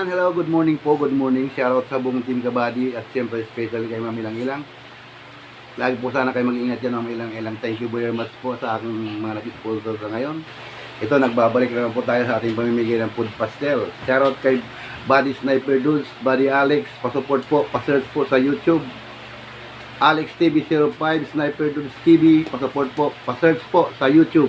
everyone! Hello, good morning po, good morning. Shoutout sa buong Team Kabady at siyempre especially kay Ma'am Ilang Ilang. Lagi po sana kayo mag-ingat yan Ma'am Ilang Ilang. Thank you very much po sa aking mga nag-sponsor sa ngayon. Ito, nagbabalik naman po tayo sa ating pamimigay ng food pastel. Shoutout kay Body Sniper Dudes, Body Alex, pasupport po, pasearch po sa YouTube. Alex TV 05, Sniper Dudes TV, pasupport po, pasearch po sa YouTube.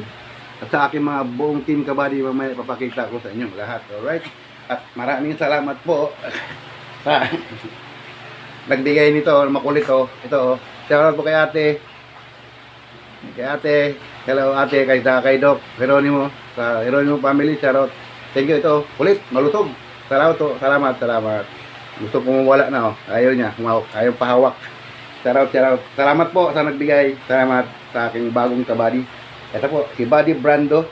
At sa aking mga buong team kabady, mamaya papakita ko sa inyo lahat. Alright? At maraming salamat po sa nagbigay nito, makulit oh. Ito oh. Shoutout po kay ate. Kay ate. Hello ate, kay, sa kay Doc. Jeronimo. Sa Jeronimo family, shoutout. Thank you ito. Kulit, malutog. Salamat to. Salamat, salamat. Gusto kong wala na oh. Ayaw niya. Humawak. Ayaw pahawak. Shoutout, shoutout. Salamat po sa nagbigay. Salamat sa aking bagong kabady. Ito po, si Buddy Brando.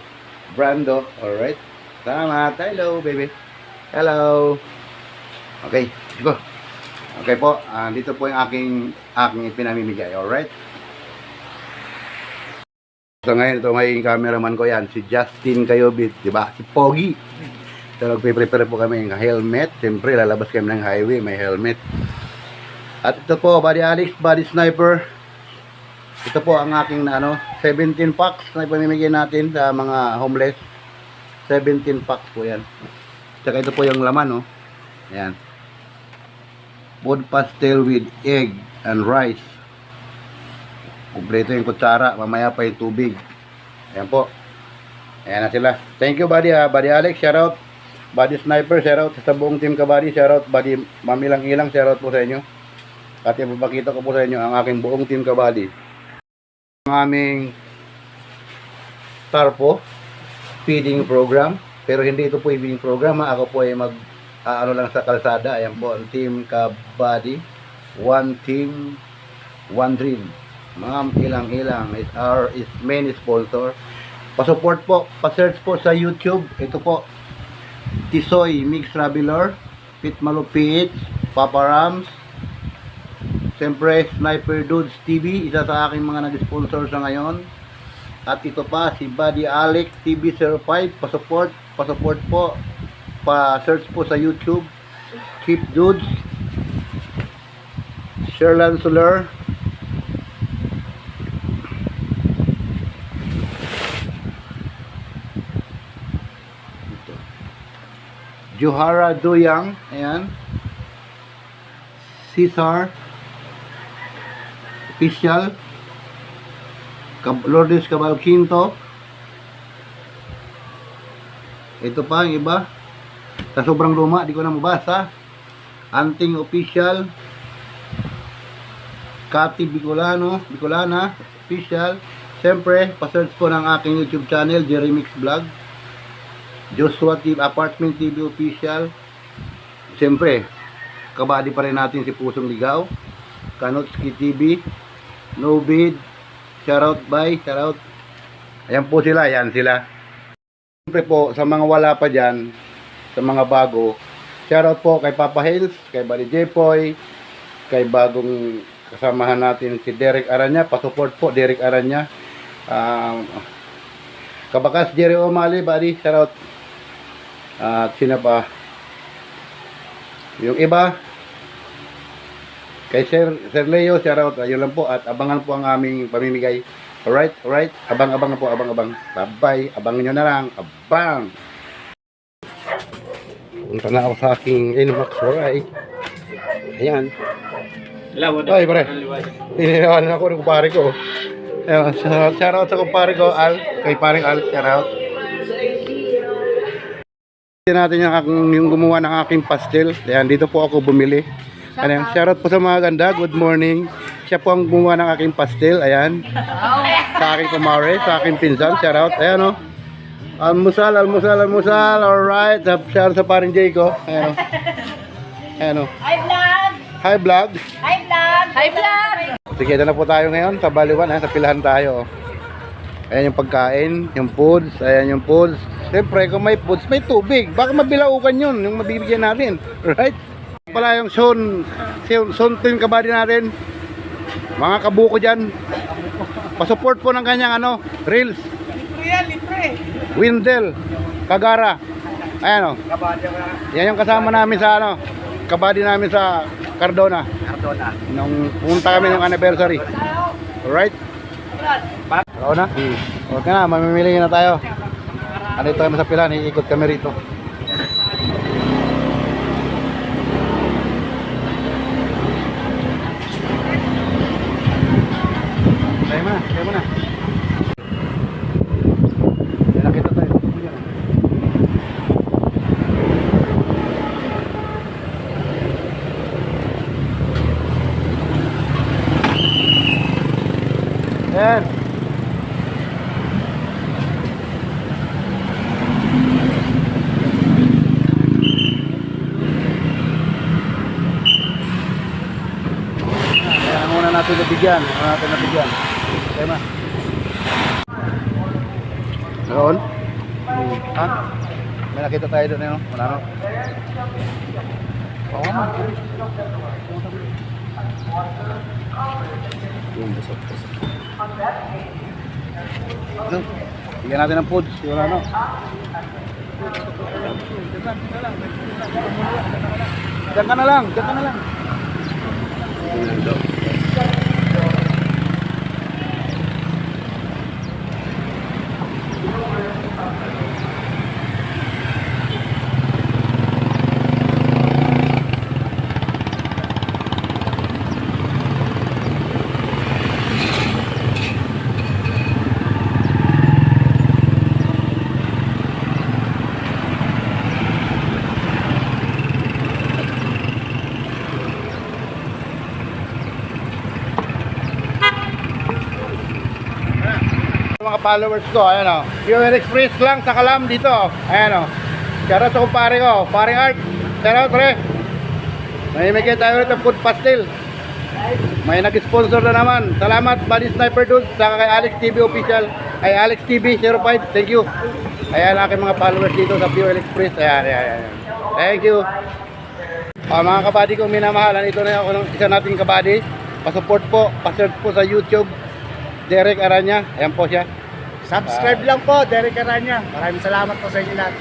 Brando, alright. Salamat. Hello, baby. Hello. Okay, go. Okay po, ah, dito po yung aking aking ipinamimigay, alright? So ngayon, ito may cameraman ko yan, si Justin Kayobit, di ba? Si Pogi. So nagpe-prepare po kami ng helmet. Siyempre, lalabas kami ng highway, may helmet. At ito po, Body Alex, Body Sniper. Ito po ang aking ano, 17 packs na ipamimigay natin sa mga homeless. 17 packs po yan. Tsaka ito po yung laman, oh. Ayan. Food pastel with egg and rice. Kompleto yung kutsara. Mamaya pa yung tubig. Ayan po. Ayan na sila. Thank you, buddy. Ha. Buddy Alex, shoutout. Buddy Sniper, shoutout. Sa buong team ka, buddy. Shoutout. Buddy Mamilang Ilang, shoutout po sa inyo. At ipapakita ko po sa inyo ang aking buong team ka, buddy. Ang aming Tarpo feeding program. Pero hindi ito po feeding program. Ha. Ako po ay mag ah, ano lang sa kalsada. Ayan po ang team kabady. One team, one dream. Ma'am Ilang Ilang is our is main sponsor. Pa-support po, pa-search po sa YouTube. Ito po Tisoy Mix Traveler, Pit Malupit, Papa Rams, Siyempre, Sniper Dudes TV, isa sa aking mga nag-sponsor sa ngayon. At ito pa, si Buddy Alex TV05, pa-support, pa-support po, pa-search po sa YouTube. Cheap Dudes, Sherlan Soler, Johara Duyang, ayan. Cesar, Official, Lourdes Cabal Quinto. Ito pa, yung iba. Sa sobrang luma, di ko na mabasa. Anting Official, Kati Bicolano, Bicolana, Official. Siyempre, pasearch po ng aking YouTube channel, Jerry Mix Vlog. Joshua TV, Apartment TV Official. Siyempre, kabady pa rin natin si Pusong Ligaw. Kanotski TV. No bid. Shoutout by. Shoutout. Ayan po sila. Ayan sila. Siyempre po, sa mga wala pa dyan, sa mga bago, shoutout po kay Papa Hills, kay Buddy Jepoy, kay bagong kasamahan natin si Derek Aranya. Pasupport po, Derek Aranya. Um, Kabakas Jerry O'Malley, buddy, shoutout. At sino pa? Yung iba, kay Sir, Sir Leo, shoutout. Ayun lang po. At abangan po ang aming pamimigay. Alright, alright. Abang-abang na po, abang-abang. Bye-bye. Abangan nyo na lang. Abang! Punta na ako sa aking Inmax Waray. Ayan. Ay, pare. Tininawalan ako ng kumpare ko. Ayan, shoutout, shoutout sa kumpare ko, Al. Kay paring Al, shoutout. Tingnan natin yung, aking, yung gumawa ng aking pastel. Ayan, dito po ako bumili. Ayan, shoutout po sa mga ganda. Good morning. Siya po ang gumawa ng aking pastel. Ayan. Sa aking kumare, sa aking pinsan. Shoutout. Ayan o. Almusal, almusal, almusal. Alright. Shoutout sa paring Jay ko. Ayan o. Ayan o. Hi vlog! Hi vlog. Hi vlog! Hi vlog! Sige, ito na po tayo ngayon sa Baliwan, ha, sa pilahan tayo. Ayan yung pagkain, yung foods, ayan yung foods. Siyempre, kung may foods, may tubig. Baka mabilaukan yun, yung mabibigyan natin. Right? Pala yung son, son, son team kabady natin. Mga kabuko dyan. Pasupport po ng kanyang ano, Reels. Libre yan, libre! Windel, Kagara. Ayan o. Kabadya ka. Yan yung kasama namin sa ano, kabady namin sa Cardona. Cardona. Nung pumunta kami ng anniversary. Alright? Hello na? Okay na, mamimili na tayo. Andito kami sa pilan, iikot kami rito. Tayo mo na, tayo mo na. May nakita tayo. Yan. Kaya muna natin nabigyan. Muna natin nabigyan. Kaya ma. Nakaon? Ha? May nakita tayo doon eh, no? Wala no? Oo ma. Yung busok. Ano? Bigyan natin ng foods. Wala no? Diyan ka na lang. Diyan ka na lang. Followers ko, ayan o. Fuel Express lang sa Kalam dito. Ayan o. Shoutout sa kumpare ko, paring Art. Shoutout pre. May tayo ulit ng food pastel. May nag-sponsor na naman. Salamat, Buddy Sniper Dudes, saka kay Alex TV Official. Ay Alex TV 05, thank you. Ayan aking mga followers dito sa Fuel Express. Ayan, ayan, ayan. Thank you. Ah, mga kabady kong minamahalan, ito na ako ng isa nating kabady. Pasupport po, pasearch po sa YouTube. Derek Aranya, ayan po siya. Subscribe lang po, Derek Aranya. Maraming salamat po sa inyo lahat.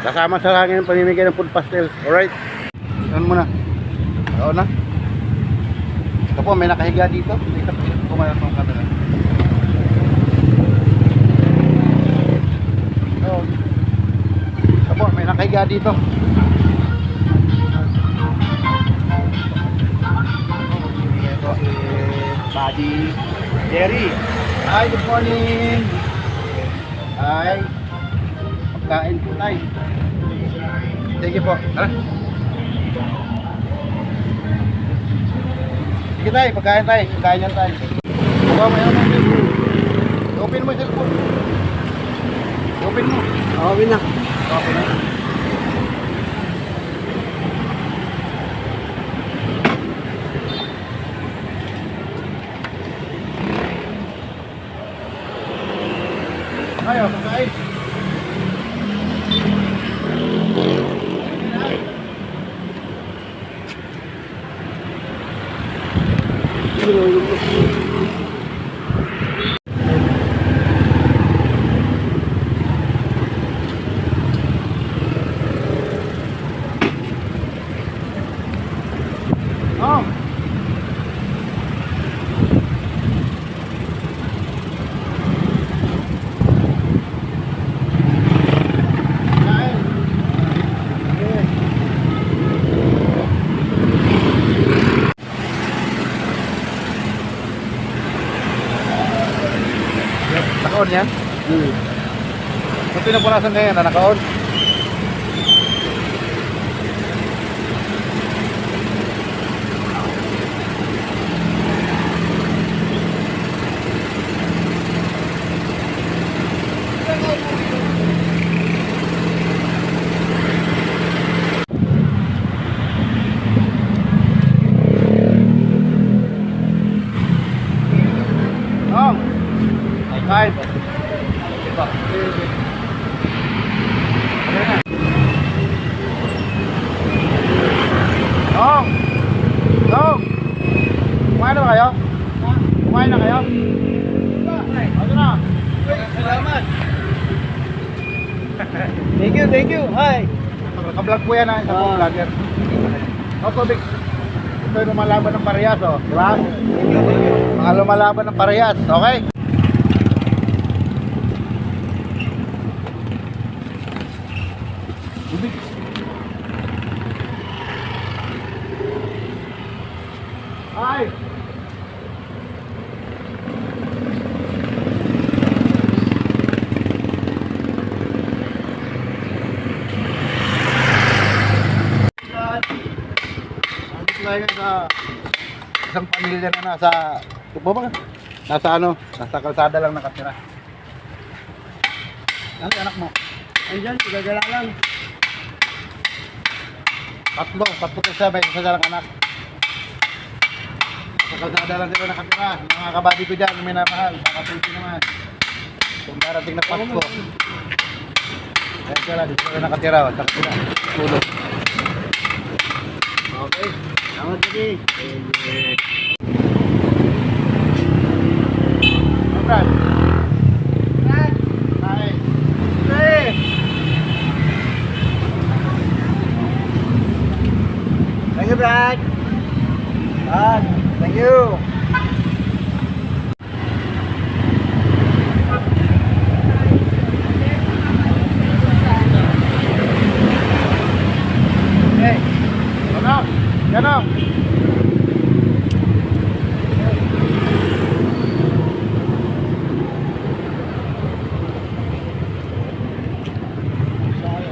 Kasama sa langit ng pamimigay ng food pastel. Alright. Saan mo na? Oo na. Ito po, may nakahiga dito. Dito po, kumalas ng camera. Ito. Ito po, may nakahiga dito. Ito si Buddy Jerry. Hi, good morning. Hi. Pagkain po tayo. Sige po. Tara. Sige tayo, pagkain tayo. Pagkain yan tayo. Ano yung cellphone. Open mo yung cellphone. Open mo. Okay na. Open mo. Ayaw, pagkain. Oh. Kain. Okay. Naka-on yan? Hmm. Kung pinupunasan ngayon na naka-on? na kayo? Kumain na kayo? Ano na? Salamat. Thank you, thank you. Hi. Kablog po yan ha, isa pong ah. vlogger. No tubig. Ito yung lumalaban ng parehas, oh. Di ba? Mga lumalaban ng parehas, okay? Tubig. Tayo sa isang pamilya na nasa Tubo ba? Nasa ano? Nasa kalsada lang nakatira. Ano anak mo? Andyan, sigagala lang. Tatlo, tatlo ka sabay, isa lang anak. Sa kalsada lang sila nakatira. Mga kabady ko dyan, minamahal, pwede naman. Kung darating na Pasko. Kaya sila, dito sila nakatira, o, sa sila, tulog. Okay. Salamat lagi. Brad. Brad. Hi. Hey. Thank you, Brad. Brad, thank you. Hey. Ganon. Ganon.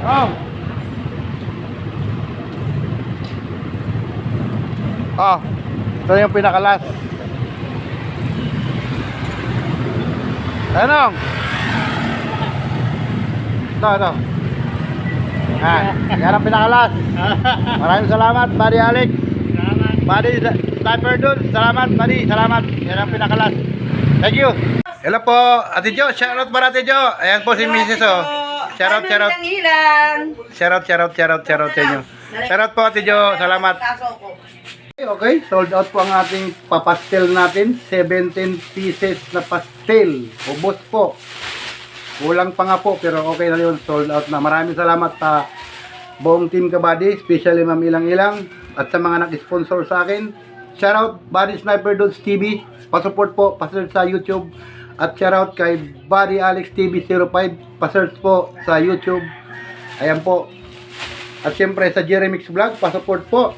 Oh. Oh. Ito yung pinakalas. Anong? Ito, ito. Ah, yan ang pinakalas. Maraming salamat, Buddy Alex. Salamat. Buddy Sniper Dul, salamat, Buddy. Salamat. Yan ang pinakalas. Thank you. Hello po, Ate Jo. Shoutout para Ate Jo. Ayan po si Mrs. Oh. Shoutout, shoutout. Shoutout, shoutout, shoutout, shoutout sa inyo. Shoutout po, Ate Jo. Salamat. Okay, sold out po ang ating papastel natin. 17 pieces na pastel. Ubos po. Kulang pa nga po, pero okay na yun. Sold out na. Maraming salamat sa buong team Kabady, especially Ma'am Ilang Ilang, at sa mga nag-sponsor sa akin. Shoutout, Buddy Sniper Dudes TV. Pasupport po, pasearch sa YouTube. At shoutout kay Buddy Alex TV 05. Pasearch po sa YouTube. Ayan po. At siyempre sa Jeremix Vlog, pasupport po.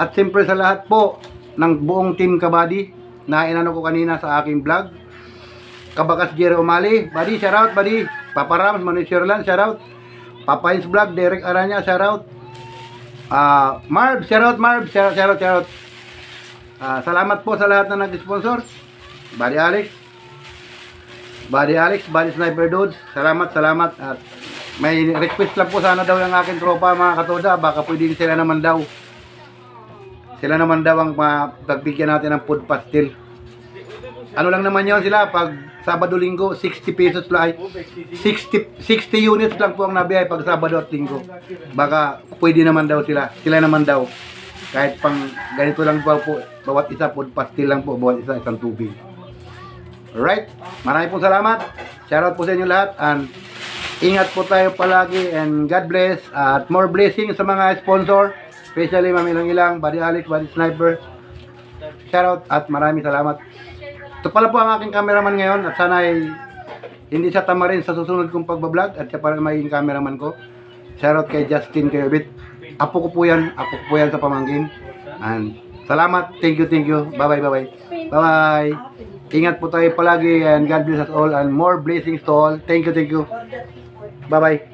At siyempre sa lahat po ng buong team Kabady na inano ko kanina sa aking vlog. Kabakas Jerry Umali, Buddy, shoutout, Buddy. Papa Rams, Manu Sherlan, shoutout. Papa Ins Vlog, Derek Aranya, shoutout. Ah, Marv, shoutout, Marv, shoutout, shoutout, shoutout. Ah, salamat po sa lahat na nag-sponsor. Buddy Alex, Buddy Alex, Buddy Sniper Dudes, salamat, salamat. At may request lang po sana daw yung aking tropa mga katoda, baka pwedeng sila naman daw. Sila naman daw ang pagbigyan natin ng food pastel. Ano lang naman yon sila pag Sabado Linggo 60 pesos lang ay 60 60 units lang po ang nabiyay pag Sabado at Linggo. Baka pwede naman daw sila. Sila naman daw. Kahit pang ganito lang po, po bawat isa food pastel lang po bawat isa isang tubig. Alright? Maraming pong salamat. Shoutout po sa inyo lahat and ingat po tayo palagi and God bless at more blessings sa mga sponsor especially Ma'am Ilang Ilang, Buddy Alex, Buddy Sniper. Shoutout at maraming salamat. Ito pala po ang aking cameraman ngayon at sana ay hindi siya tama rin sa susunod kong pagbablog at siya pala magiging cameraman ko. Shoutout kay Justin Kayobit. Apo ko po yan. Apo ko po yan sa pamangkin. And salamat. Thank you, thank you. Bye-bye, bye-bye. Bye-bye. Ingat po tayo palagi and God bless us all and more blessings to all. Thank you, thank you. Bye-bye.